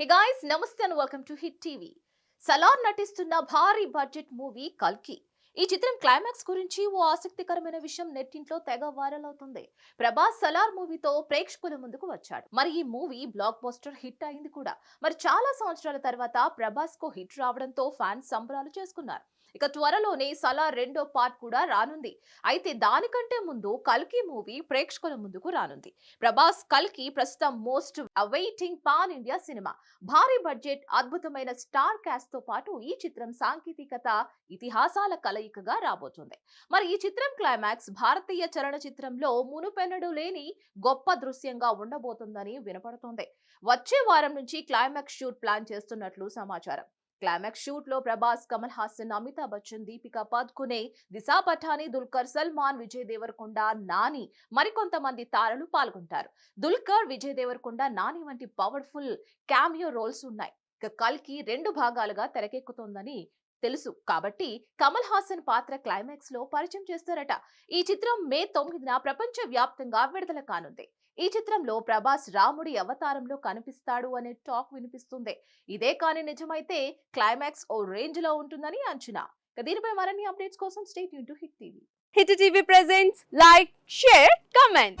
హే guys నమస్తే and welcome to Hit TV Salaar నటిస్తున్న భారీ బడ్జెట్ మూవీ కల్కి ఈ చిత్రం క్లైమాక్స్ గురించి ఓ ఆసక్తికరమైన విషయం నెట్టింట్లో తెగ వైరల్ అవుతుంది. ప్రభాస్ సలార్ మూవీతో ప్రేక్షకుల ముందుకు వచ్చాడు. మరి ఈ మూవీ బ్లాక్ బస్టర్ హిట్ అయింది కూడా. మరి చాలా సంవత్సరాల తర్వాత ప్రభాస్కు హిట్ రావడంతో ఫ్యాన్స్ సంబరాలు చేసుకున్నారు. ఇక త్వరలోనే సలార్ రెండో పార్ట్ కూడా రానుంది. అయితే దానికంటే ముందు కల్కి మూవీ ప్రేక్షకుల ముందుకు రానుంది. ప్రభాస్ కల్కి ప్రస్తుతం most awaiting pan India cinema. భారీ బడ్జెట్ అద్భుతమైన స్టార్ క్యాస్ట్తో పాటు ఈ చిత్రం సాంకేతికత ఇతిహాసాల కలయి కలయికగా రాబోతుంది. మరి ఈ చిత్రం క్లైమాక్స్ భారతీయ చలనచిత్రంలో మునుపెన్నడు లేని గొప్ప దృశ్యంగా ఉండబోతుందని వినపడుతోంది. వచ్చే వారం నుంచి క్లైమాక్స్ షూట్ ప్లాన్ చేస్తున్నట్లు సమాచారం. క్లైమాక్స్ షూట్లో ప్రభాస్ కమల్ హాసన్ అమితాబ్ బచ్చన్ దీపికా పద్కునే దిశా పఠాని దుల్కర్ సల్మాన్ విజయ్ దేవరకొండ నాని మరికొంతమంది తారలు పాల్గొంటారు. దుల్కర్ విజయ్ దేవరకొండ నాని వంటి పవర్ఫుల్ క్యామియో రోల్స్ ఉన్నాయి. ఇక కల్కి రెండు భాగాలుగా తెరకెక్కుతోందని తెలుసు. కాబట్టి కమల్ హాసన్ పాత్ర క్లైమాక్స్లో పరిచయం చేస్తారట. ఈ చిత్రం మే తొమ్మిదిన ప్రపంచ వ్యాప్తంగా విడుదల కానుంది. ఈ చిత్రంలో ప్రభాస్ రాముడి అవతారంలో కనిపిస్తాడు అనే టాక్ వినిపిస్తుంది. ఇదే కానీ నిజమైతే క్లైమాక్స్ ఓ రేంజ్లో ఉంటుందని అంచనా. దీనిపై మరిన్ని అప్డేట్స్ కోసం stay Yoon to Hit TV. Hit TV presents like share comment.